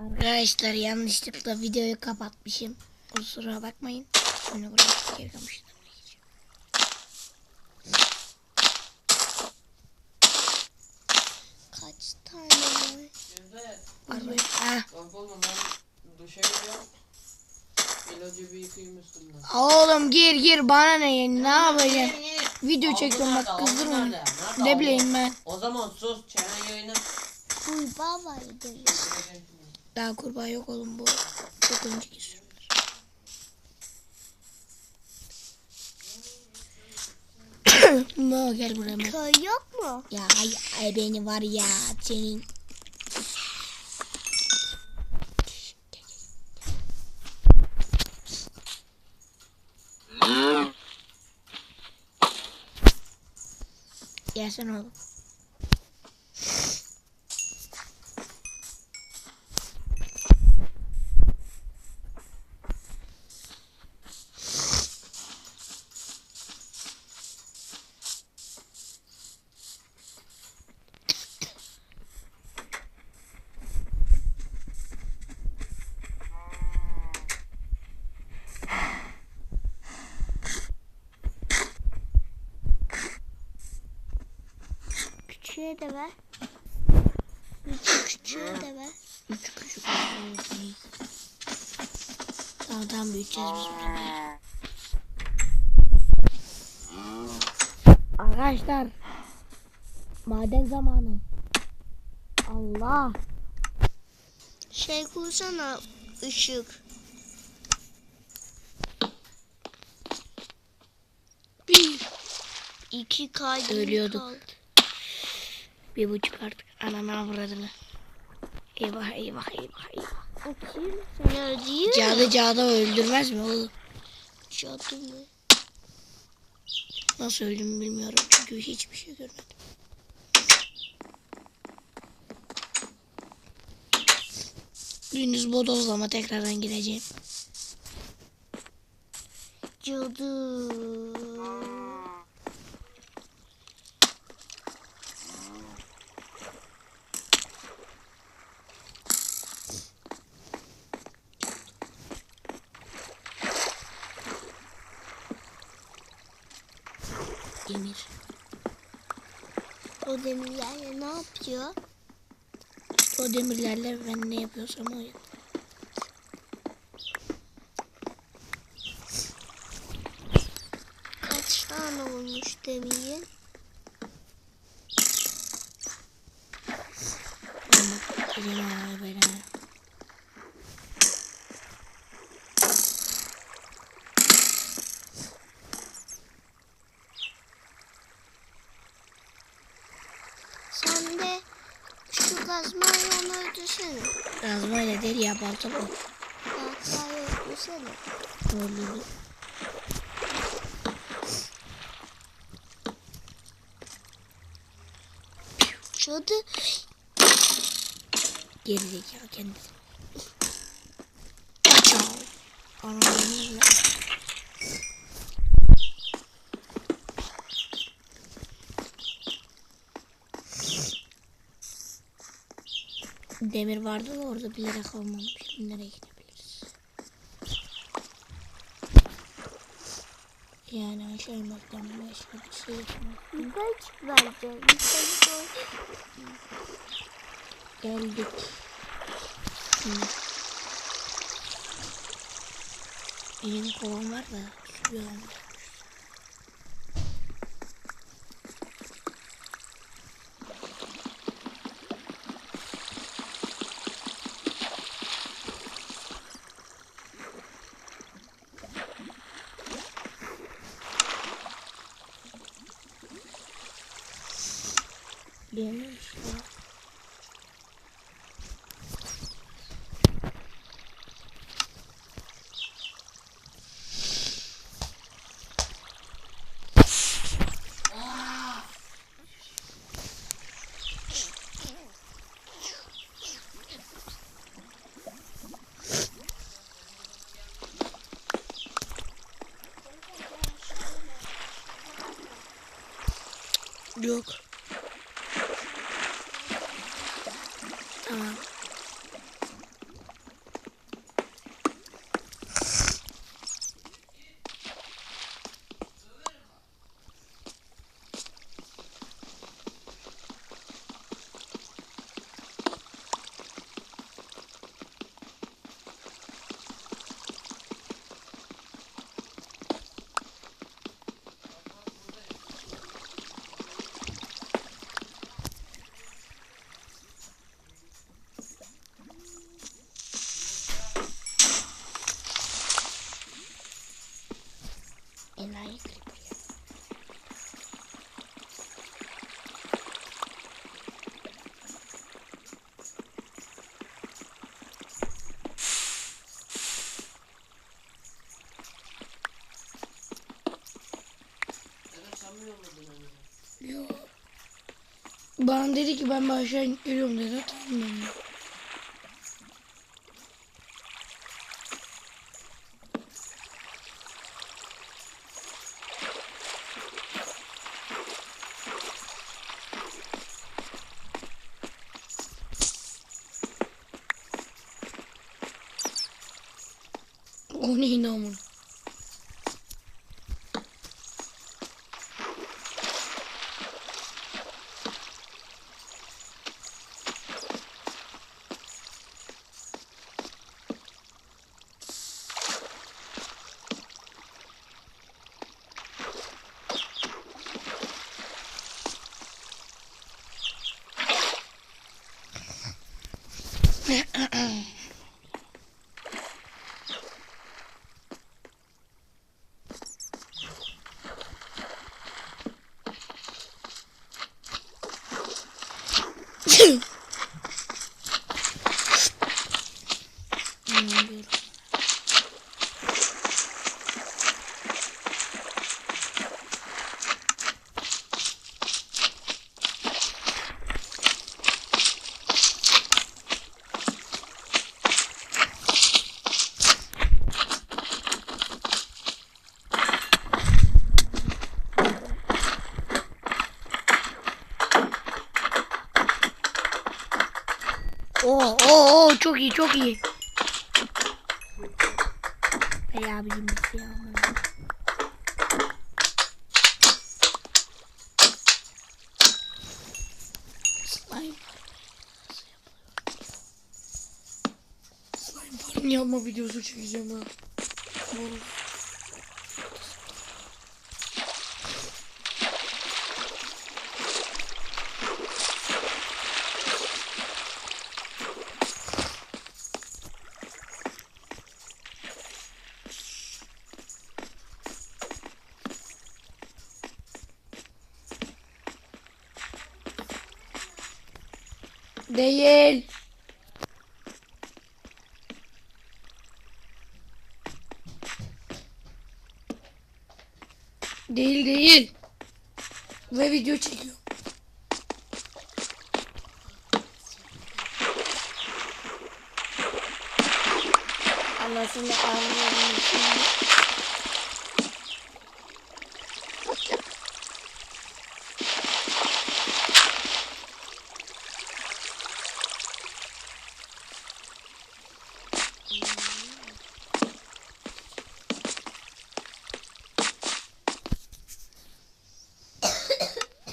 Arkadaşlar yanlışlıkla videoyu kapatmışım. Kusura bakmayın. Şimdi buraya geri kamışlar. Kaç tane var? Var böyle. Ha. bak oğlum ben üstümden. Oğlum gir gir bana ne ne yapacaksın? Video çekiyorum bak kızdırma. Ne bileyim ben. O zaman sus çenen yayını. Kurbağa vardı. Daha kurbağa yok oğlum bu. Çok önceki sürümler. Mo gel buraya Mo. Köy yok mu? Ya ay, ay beni var ya senin. Gelsene oğlum. Küçüğe de ver. Üç küçük olsun. Tamam büyüteceğiz biz. Arkadaşlar. Maden zamanı. Allah. Şey kursana ışık. Bir. İki kaydı Ölüyorduk. kaldı. Bir buçuk artık. Anana vuradını. Eyvah eyvah eyvah eyvah. Kim? Seni öldürüyor Cadı cadı öldürmez mi oğlum? Cadı mı? Nasıl öldüm bilmiyorum çünkü hiçbir şey görmedim. Gündüz bodozlama tekrardan gireceğim. Cadı. Demir. O demirlerle ne yapıyor? O demirlerle ben ne yapıyorsam o yap. Kaç tane olmuş demiri? Ama gideceğim abi böyle. Sen de şu kazmayla onu öldürsene. Kazmayla değil ya balta bu. Baltayla öldürsene. Öldürdü. Cadı. Geri zekalı kendisi. Kaçav. Demir vardı da orada bilerek almamış. Nereye gidebiliriz? Yani aşağı inmekten başka bir şey yapmak. Yukarı çık bence. Yukarı. Geldik. Şimdi. Kovam var da su yok. Yok. Tamam. Bana dedi ki ben aşağı geliyorum dedi. Tamam ben de. O neydi amına? Oo, oo, oo, çok iyi, çok iyi. Bey abicim bir şey. Slime. Slime yapma videosu çekeceğim ha. Vallahi. Değil. Değil değil. Ve video çekiyor. Anasını ağlıyorum şimdi.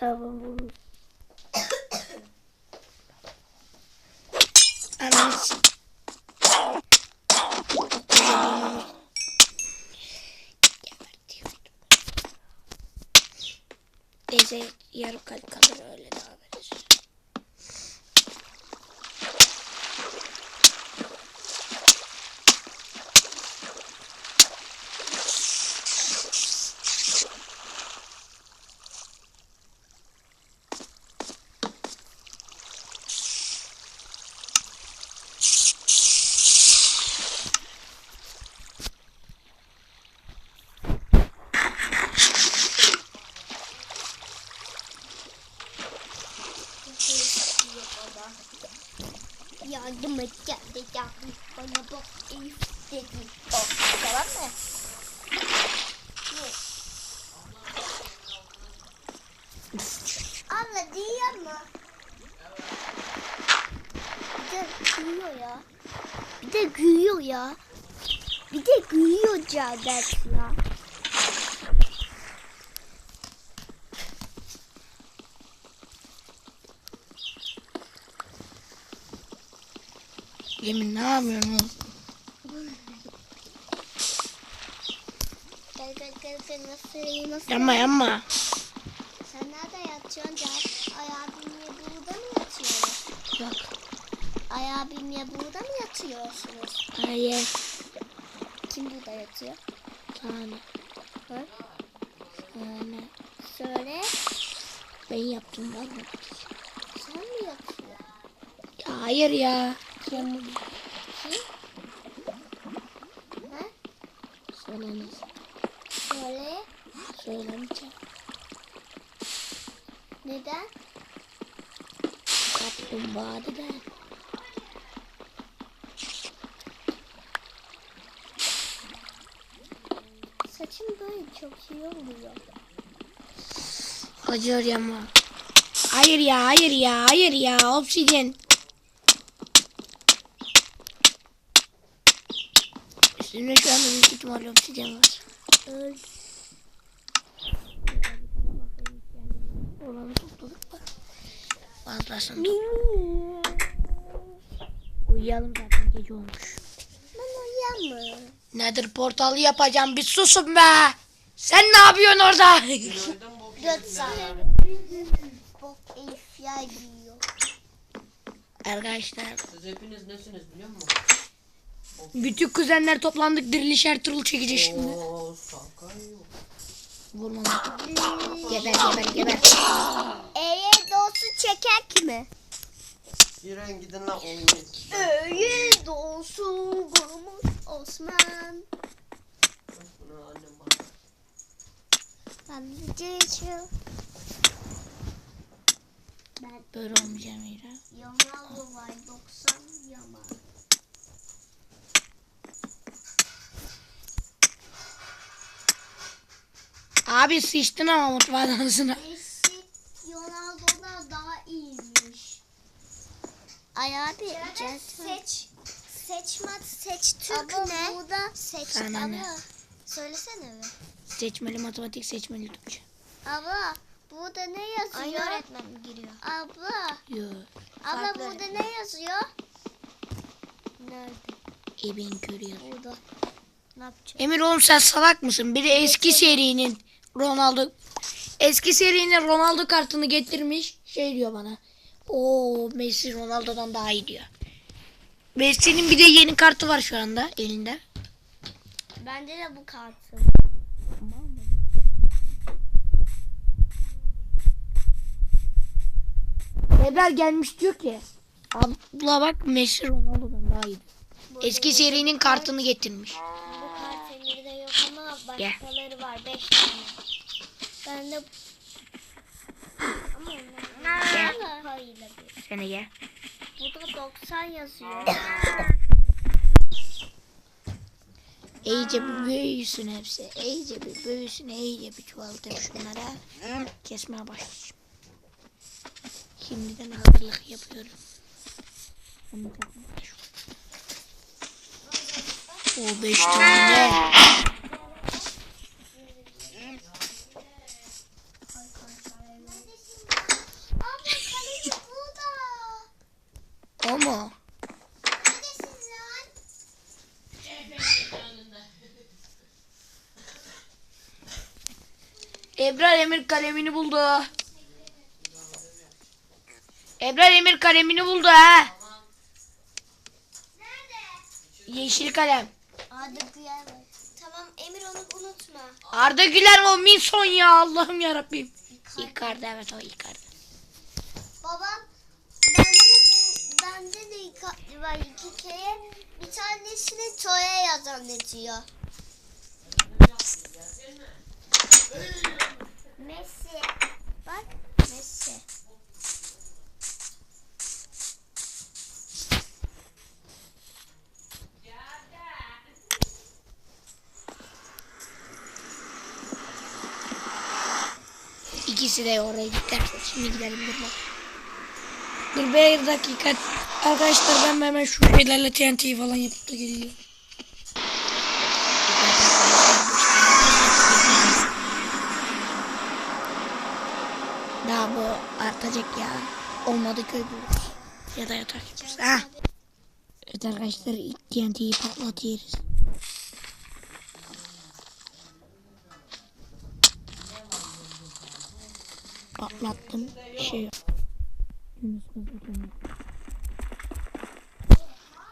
Tamam bunu. Ananı Neyse yarım kalp kalır öyle devam ederiz. Yardım et geldi yardım bana bak istedi. Oh, tamam mı? Abla diyor mu? Bir de gülüyor ya. Bir de gülüyor ya. Bir de ya. Yemin ne yapıyorsun oğlum? Gel gel gel gel nasıl nasıl? Yanma yanma. Sen nerede yatıyorsun Cadet? Ay abimle burada mı yatıyorsun? Yok. Burada mı yatıyorsunuz? Hayır. Kim burada yatıyor? Ha? Sana. Söyle. Ben yaptım valla. Sen mi yatıyorsun? Ya hayır ya. Kim? Kim? Ha? Söylemez. Söyle. Söylemeyeceğim. Neden? Vadeden. Saçım böyle çok iyi oluyor. Acıyor ama. Hayır ya hayır ya hayır ya obsidyen. Üstünde şu anda büyük ihtimalle obsidyen var. Öl. Olanı topladık da. Fazlasını Mimi. Uyuyalım zaten gece olmuş. Uyuyamam. Nedir portalı yapacağım bir susun be. Sen ne yapıyorsun orada? Bok ifya giyiyor. Arkadaşlar Siz hepiniz nesiniz biliyor musun? bütün kuzenler toplandık diriliş Ertuğrul çekeceğiz şimdi. Oo. Vurma lan. Geber geber geber. E'ye dostu çekek mi? Yürüyün gidin lan oynayın. E'ye dostu kurmuş Osman. Bunu annem bana. Ben de geçiyor. Ben Böyle olmayacağım Mira. Yamal var 90 Yamal. Abi sıçtın ama mutfağın ağzına. Messi Ronaldo'dan daha iyiymiş. Ay abi seç seç mat seç Türk ne? Bu da seç Sana ne? abla. Söylesene be. Seçmeli matematik seçmeli Türkçe. Abla burada ne yazıyor? Aynı öğretmen giriyor. Abla. Yo. Abla Farklı burada ne yazıyor? Nerede? Eben görüyor. Burada. Ne yapacağız? Emir oğlum sen salak mısın? Biri eski serinin Ronaldo eski serinin Ronaldo kartını getirmiş. Şey diyor bana. O Messi Ronaldo'dan daha iyi diyor. Messi'nin bir de yeni kartı var şu anda elinde. Bende de bu kartı. Ebrar gelmiş diyor ki. Abla bak Messi Ronaldo'dan daha iyi. Eski serinin kartını getirmiş. Bu kart Emir'de yok ama Gel. başkaları var. Beş tane. Bende bir. Sene gel. Burada 90 yazıyor. İyice bir büyüsün hepsi. İyice bir büyüsün. iyice bir çoğaltayım şunlara. Kesmeye başlayacağım. Şimdiden hazırlık yapıyorum. O beş tane. Lan? Ebrar Emir kalemini buldu. Ebrar Emir kalemini buldu ha. Nerede? Yeşil kalem. Adı Güyer var. Tamam Emir onu unutma. Arda Güler o Minson ya Allah'ım yarabbim. Icardi evet o Icardi. Babam bu- bende de iki, var iki kere. Bir tanesini Toya yazan yazıyor. Messi. Bak Messi. İkisi de oraya gittiler. Şimdi gidelim bak. Dur bir dakika. Arkadaşlar ben hemen şu şeylerle TNT'yi falan yapıp da geliyorum. Daha bu artacak ya. Olmadı köy buluruz. Ya da yatak yaparız. Ha. Evet arkadaşlar ilk TNT'yi patlatıyoruz. Patlattım. Şey yok.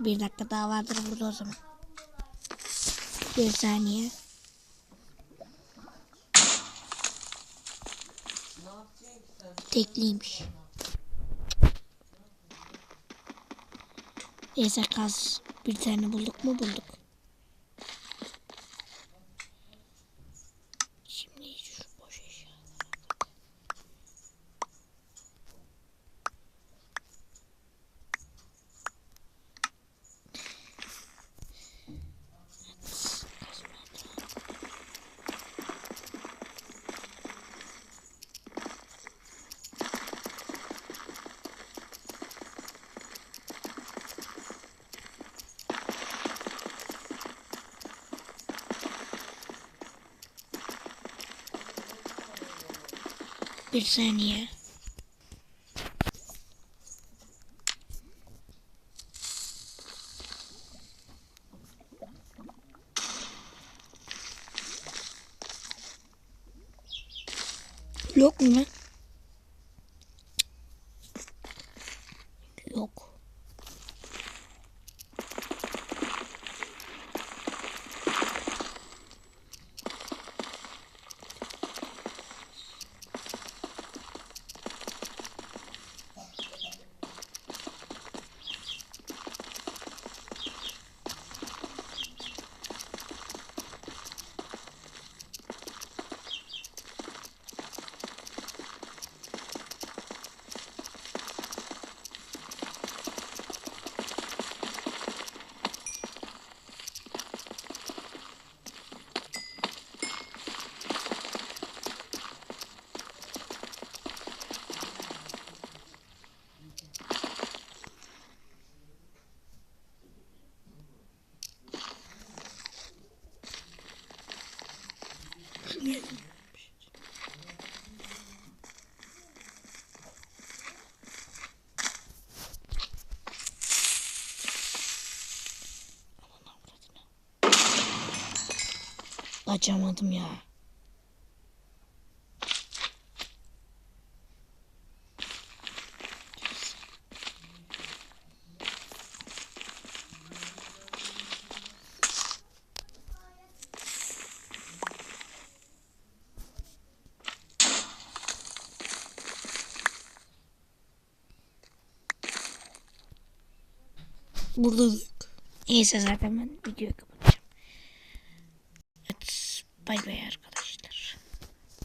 Bir dakika daha vardır burada o zaman. Bir saniye. Tekliymiş. Neyse kaz. Bir tane bulduk mu bulduk. Şimdi şu boş eşyalara bak. Bir saniye. Yok mu lan? Yok. Açamadım ya. Buradaydık. Neyse zaten ben videoyu kapatacağım. Evet, bay bay arkadaşlar.